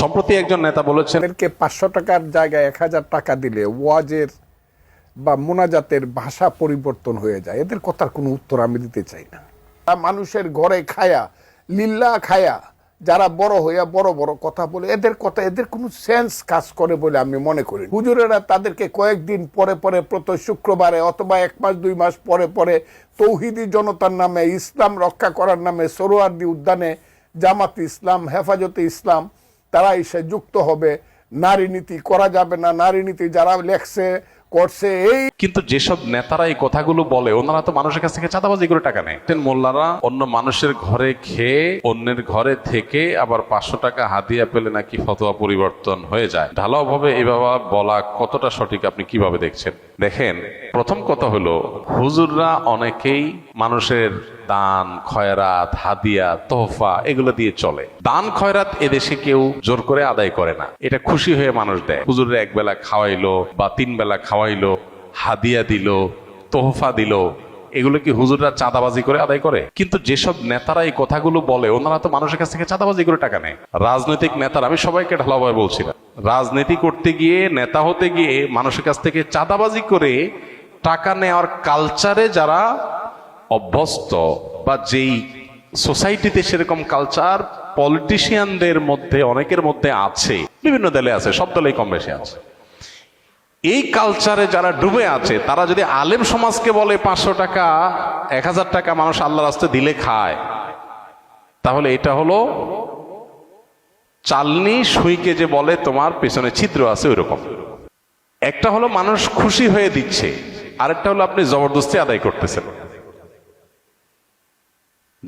সম্প্রতি একজন নেতা বলেছেন, এদেরকে পাঁচশো টাকার জায়গায় এক হাজার টাকা দিলে ওয়াজের বা মোনাজাতের ভাষা পরিবর্তন হয়ে যায়। এদের কথার কোনো উত্তর আমি দিতে চাই না। মানুষের ঘরে খায়া লিল্লা খায়া, যারা বড় হইয়া বড় বড় কথা বলে, এদের কথা, এদের কোনো সেন্স কাজ করে বলে আমি মনে করি হুজুরেরা তাদেরকে কয়েকদিন পরে পরে প্রত শুক্রবারে অথবা এক মাস, দুই মাস পরে পরে তৌহিদি জনতার নামে, ইসলাম রক্ষা করার নামে সরোয়ার্দি উদ্যানে জামাত ইসলাম, হেফাজতে ইসলাম তারা এসে যুক্ত হবে। নারী নীতি করা যাবে না, নারী নীতি যারা লেখছে, করছে, এই কিন্তু যেসব নেতারা এই কথাগুলো বলে, ওনারা তো মানুষের কাছ থেকে চাঁদাবাজি করে টাকা নেয়। মোল্লারা অন্য মানুষের ঘরে খেয়ে, অন্যের ঘরে থেকে আবার পাঁচশো টাকা হাদিয়া পেলে নাকি ফতোয়া পরিবর্তন হয়ে যায়। ঢালাও ভাবে এভাবে বলা কতটা সঠিক আপনি কীভাবে দেখছেন? দেখেন, প্রথম কথা হলো, হুজুররা অনেকেই মানুষের দান, খয়রাত, হাদিয়া, তোহফা এগুলো দিয়ে চলে। দান, খয়রাত এদেশে কেউ জোর করে আদায় করে না। এটা খুশি হয়ে মানুষ দেয়। হুজুরে এক বেলা খাওয়াইলো বা তিন বেলা খাওয়াইলো, হাদিয়া দিল, তোহফা দিল, এগুলো কি হুজুররা চাঁদাবাজি করে আদায় করে? কিন্তু যেসব নেতারা এই কথাগুলো বলে, ওনারা তো মানুষের কাছ থেকে চাঁদাবাজি করে টাকা নেয়। রাজনৈতিক নেতারা, আমি সবাইকে ঢালাভাবে বলছি না। রাজনীতি করতে গিয়ে, নেতা হতে গিয়ে মানুষের কাছ থেকে চাঁদাবাজি করে টাকা নেওয়ার কালচারে যারা অভ্যস্ত বা যেই সোসাইটিতে সেরকম কালচার পলিটিশিয়ানদের মধ্যে, অনেকের মধ্যে আছে, বিভিন্ন দলে আছে, সব দলেই কম বেশি আছে। এই কালচারে যারা ডুবে আছে, তারা যদি আলেম সমাজকে বলে পাঁচশো টাকা, এক হাজার টাকা মানুষ আল্লাহ রাস্তায় দিলে খায়, তাহলে এটা হলো চালনি সুইকে যে বলে, তোমার পেছনে ছিদ্র আছে ওই রকম একটা হলো মানুষ খুশি হয়ে দিচ্ছে, আরেকটা হলো আপনি জবরদস্তি আদায় করতেছেন।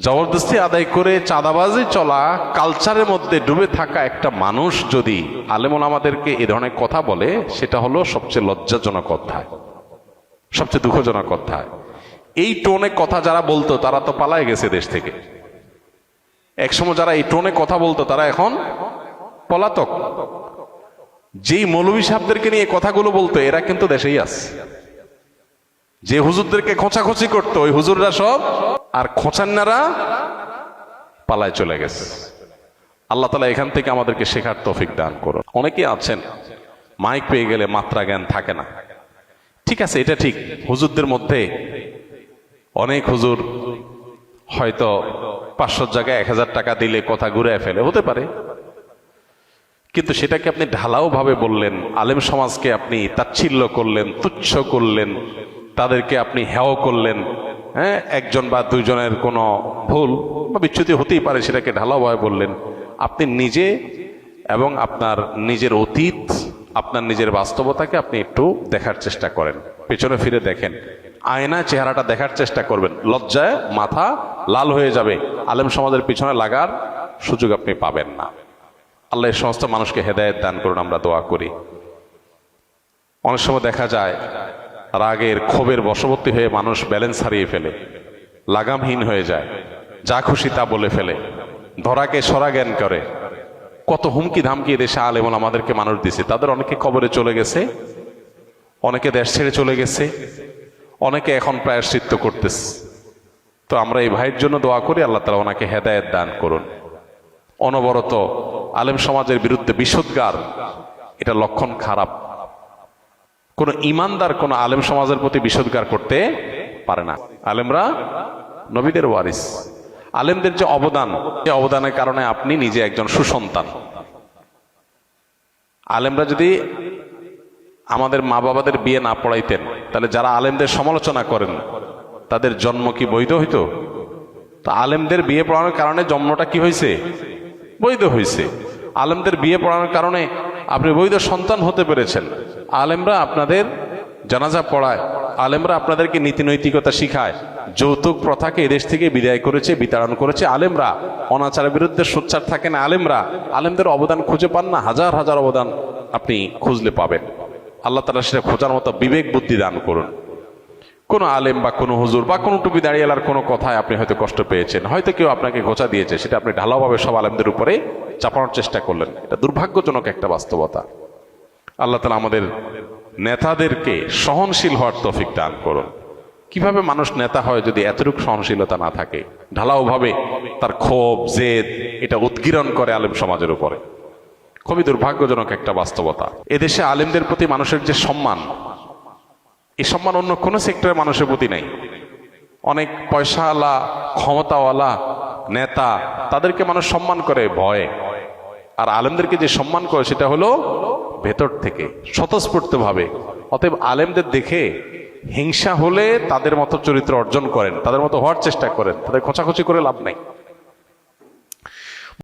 জবরদস্তি আদায় করে চাঁদাবাজি চলা কালচারের মধ্যে ডুবে থাকা একটা মানুষ যদি আলেমন আমাদেরকে এ ধরনের কথা বলে, সেটা হলো সবচেয়ে লজ্জাজনক অধ্যায়, সবচেয়ে দুঃখজনক অধ্যায়। এই টোনে কথা যারা বলতো, তারা তো পালায় গেছে দেশ থেকে। একসময় যারা এই টোনে কথা বলতো, তারা এখন পলাতক। যেই মৌলভী সাহেবদেরকে নিয়ে কথাগুলো বলতো, এরা কিন্তু দেশেই আছে। যে হুজুরদেরকে খোঁচাখুচি করতো, ওই হুজুররা সব আর খোঁচান্নারা পালায় চলে গেছে। আল্লাহ তালা এখান থেকে আমাদেরকে শেখার তফিক দান করুন। অনেকে আছেন, মাইক পেয়ে গেলে মাত্রা জ্ঞান থাকে না। ঠিক আছে, এটা ঠিক। হুজুরদের মধ্যে অনেক হুজুর হয়তো পাঁচশোর জায়গায় এক হাজার টাকা দিলে কথা ঘুরে ফেলে, হতে পারে। কিন্তু সেটাকে আপনি ঢালাও ভাবে বললেন, আলেম সমাজকে আপনি তাচ্ছিল্য করলেন, তুচ্ছ করলেন, তাদেরকে আপনি হেও করলেন হ্যাঁ একজন বা দুইজনের কোনো ভুল বা বিচ্যুতি হতেই পারে, সেটাকে ঢালাও ভাবে বললেন। আপনি নিজে এবং আপনার নিজের অতীত, আপনার নিজের বাস্তবতাকে আপনি একটু দেখার চেষ্টা করেন। পেছনে ফিরে দেখেন। আয়না চেহারাটা দেখার চেষ্টা করবেন। লজ্জায় মাথা লাল হয়ে যাবে। আলেম সমাজের পিছনে লাগার সুযোগ আপনি পাবেন না। আল্লাহ সমস্ত মানুষকে হেদায়েত দান করুন, আমরা দোয়া করি। অনেক সময় দেখা যায় রাগের ক্ষোভের বশবর্তী হয়ে মানুষ ব্যালেন্স হারিয়ে ফেলে, লাগামহীন হয়ে যায়, যা খুশি তা বলে ফেলে, ধরাকে সরা জ্ঞান করে। কত হুমকি ধামকি দেশে আলেমন আমাদেরকে মানুষ দিছে, তাদের অনেকে কবরে চলে গেছে, অনেকে দেশ ছেড়ে চলে গেছে, অনেকে এখন প্রায়শ্চিত্ত করতেছে। তো আমরা এই ভাইয়ের জন্য দোয়া করি, আল্লাহ তালা ওনাকে হেদায়েত দান করুন। অনবরত আলেম সমাজের বিরুদ্ধে বিষোদ্গার এটা লক্ষণ খারাপ। কোন ইমানদার কোন আলেম সমাজের প্রতি বিষোদ্গার করতে পারে না। আলেমরা নবীদের ওয়ারিস। আলেমদের যে অবদান যে অবদানের কারণে আপনি নিজে একজন সুসন্তান। আলেমরা যদি আমাদের মা বাবাদের বিয়ে না পড়াইতেন, তাহলে যারা আলেমদের সমালোচনা করেন, তাদের জন্ম কি বৈধ হইতো? তো আলেমদের বিয়ে পড়ানোর কারণে জন্মটা কি হয়েছে বৈধ হয়েছে আলেমদের বিয়ে পড়ানোর কারণে আপনি বৈধ সন্তান হতে পেরেছেন। আলেমরা আপনাদের জানাজা পড়ায়, আলেমরা আপনাদেরকে নীতি নৈতিকতা শিখায়, যৌতুক প্রথাকে এদেশ থেকে বিদায় করেছে, বিতাড়ন করেছে। আলেমরা অনাচারের বিরুদ্ধে সোচ্চার থাকেন। আলেমরা আলেমদের অবদান খুঁজে পান না, হাজার হাজার অবদান আপনি খুঁজলে পাবেন। আল্লাহ তালা সেটা খোঁজার মতো বিবেক বুদ্ধি দান করুন। কোনো আলেম বা কোনো হুজুর বা কোনো টুপি দাঁড়িয়েলার কোনো কথায় আপনি হয়তো কষ্ট পেয়েছেন। হয়তো কেউ আপনাকে ঘোচা দিয়েছে, সেটা আপনি ঢালাওভাবে সব আলেমদের উপরে চাপানোর চেষ্টা করলেন। এটা দুর্ভাগ্যজনক একটা বাস্তবতা। আল্লাহ তালা আমাদের নেতাদেরকে সহনশীল হওয়ার তৌফিক দান করুন। কীভাবে মানুষ নেতা হয় যদি এতটুকু সহনশীলতা না থাকে? ঢালাওভাবে তার ক্ষোভ, জেদ, এটা উদ্গীরণ করে আলেম সমাজের উপরে। খুবই দুর্ভাগ্যজনক একটা বাস্তবতা। এদেশে আলেমদের প্রতি মানুষের যে সম্মান এই সম্মান অন্য কোনো সেক্টরের মানুষের প্রতি নেই। অনেক পয়সাওয়ালা, ক্ষমতাওয়ালা নেতা, তাদেরকে মানুষ সম্মান করে ভয়ে। আর আলেমদেরকে যে সম্মান করে, সেটা হলো ভেতর থেকে স্বতঃস্ফূর্ত ভাবে অতএব আলেমদের দেখে হিংসা হলে তাদের মতো চরিত্র অর্জন করেন, তাদের মতো হওয়ার চেষ্টা করেন, তাদের খোঁচাখুচি করে লাভ নাই।